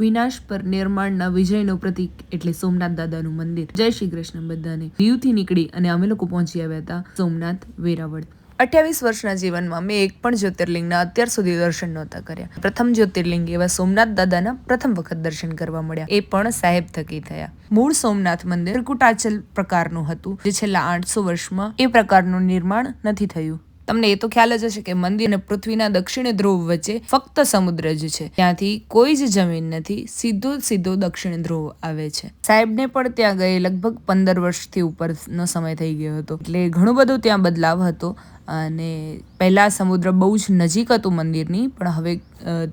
વિનાશ પર નિર્માણના વિજયનો પ્રતીક એટલે સોમનાથ દાદાનું મંદિર. જય શ્રી કૃષ્ણ બધાને. દીવથી નીકળી અને અમે લોકો પહોંચી આવ્યા હતા સોમનાથ વેરાવળ. અઠ્યાવીસ વર્ષના જીવનમાં મેં એક પણ જ્યોતિર્લિંગના અત્યાર સુધી દર્શન નહોતા કર્યા. પ્રથમ જ્યોતિર્લિંગ એવા સોમનાથ દાદાના પ્રથમ વખત દર્શન કરવા મળ્યા. એ પણ સાહેબ થકી થયા. મૂળ સોમનાથ મંદિર કુટાચલ પ્રકારનું હતું. જે છેલ્લા આઠસો વર્ષમાં એ પ્રકારનું નિર્માણ નથી થયું. તમને એ તો ખ્યાલ જ હશે કે મંદિર અને પૃથ્વીના દક્ષિણ ધ્રુવ વચ્ચે ફક્ત સમુદ્ર જ છે. ત્યાંથી કોઈ જ જમીન નથી, સીધો સીધો દક્ષિણ ધ્રુવ આવે છે. સાહેબને પણ ત્યાં ગયે લગભગ પંદર વર્ષથી ઉપરનો સમય થઈ ગયો હતો. એટલે ઘણું બધું ત્યાં બદલાવ હતો અને પહેલાં સમુદ્ર બહુ જ નજીક હતું મંદિરની, પણ હવે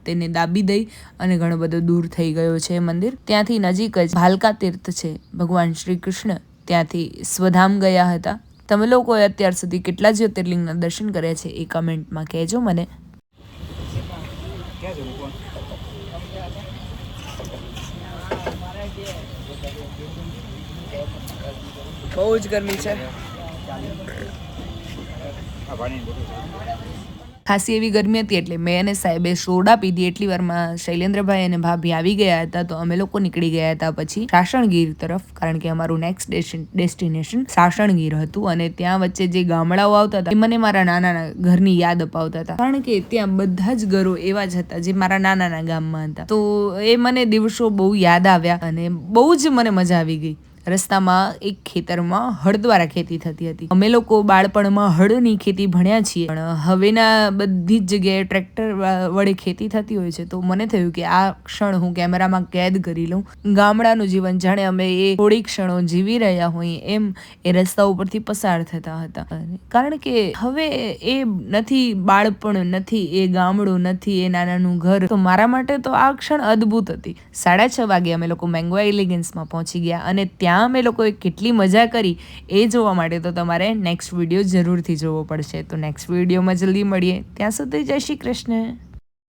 તેને દાબી દઈ અને ઘણો બધો દૂર થઈ ગયો છે મંદિર. ત્યાંથી નજીક જ ભાલકા તીર્થ છે. ભગવાન શ્રી કૃષ્ણ ત્યાંથી સ્વધામ ગયા હતા. તમે લોકોએ અત્યાર સુધી કેટલા જ્યોતિર્લિંગના દર્શન કર્યા છે એ કમેન્ટમાં કહેજો મને. બહુ જ ગરમી છે. ખાસી એવી ગરમી હતી એટલે મેં અને સાહેબે સોડા પીધી. એટલી વારમાં શૈલેન્દ્રભાઈ અને ભાભી આવી ગયા હતા તો અમે લોકો નીકળી ગયા હતા પછી સાસણગીર તરફ. કારણ કે અમારું નેક્સ્ટ ડેસ્ટિનેશન સાસણગીર હતું અને ત્યાં વચ્ચે જે ગામડાઓ આવતા હતા, એ મને મારા નાના ઘરની યાદ અપાવતા હતા. કારણ કે ત્યાં બધા જ ઘરો એવા જ હતા જે મારા નાનાના ગામમાં હતા. તો એ મને દિવસો બહુ યાદ આવ્યા અને બહુ જ મને મજા આવી ગઈ. રસ્તામાં એક ખેતરમાં હળ દ્વારા ખેતી થતી હતી. અમે લોકો બાળપણમાં હળની ખેતી ભણ્યા છીએ, પણ હવેના બધી જ જગ્યાએ ટ્રેક્ટર વડે ખેતી થતી હોય છે. તો મને થયું કે આ ક્ષણ હું કેમેરામાં કેદ કરી લઉં. ગામડાનું જીવન જાણે અમે એ થોડી ક્ષણો જીવી રહ્યા હોઈએ એમ એ રસ્તા ઉપરથી પસાર થતા હતા. કારણ કે હવે એ નથી, બાળપણ નથી, એ ગામડું નથી, એ નાનાનું ઘર. તો મારા માટે તો આ ક્ષણ અદ્ભુત હતી. સાડા છ વાગે અમે લોકો મેંગો એલિગન્સમાં પહોંચી ગયા અને ત્યાં અમે લોકોએ કેટલી મજા કરી એ જોવા માટે તો તમારે નેક્સ્ટ વીડિયો જરૂરથી જોવો પડશે. તો નેક્સ્ટ વિડીયોમાં જલ્દી મળીએ. ત્યાં સુધી જય શ્રી કૃષ્ણ.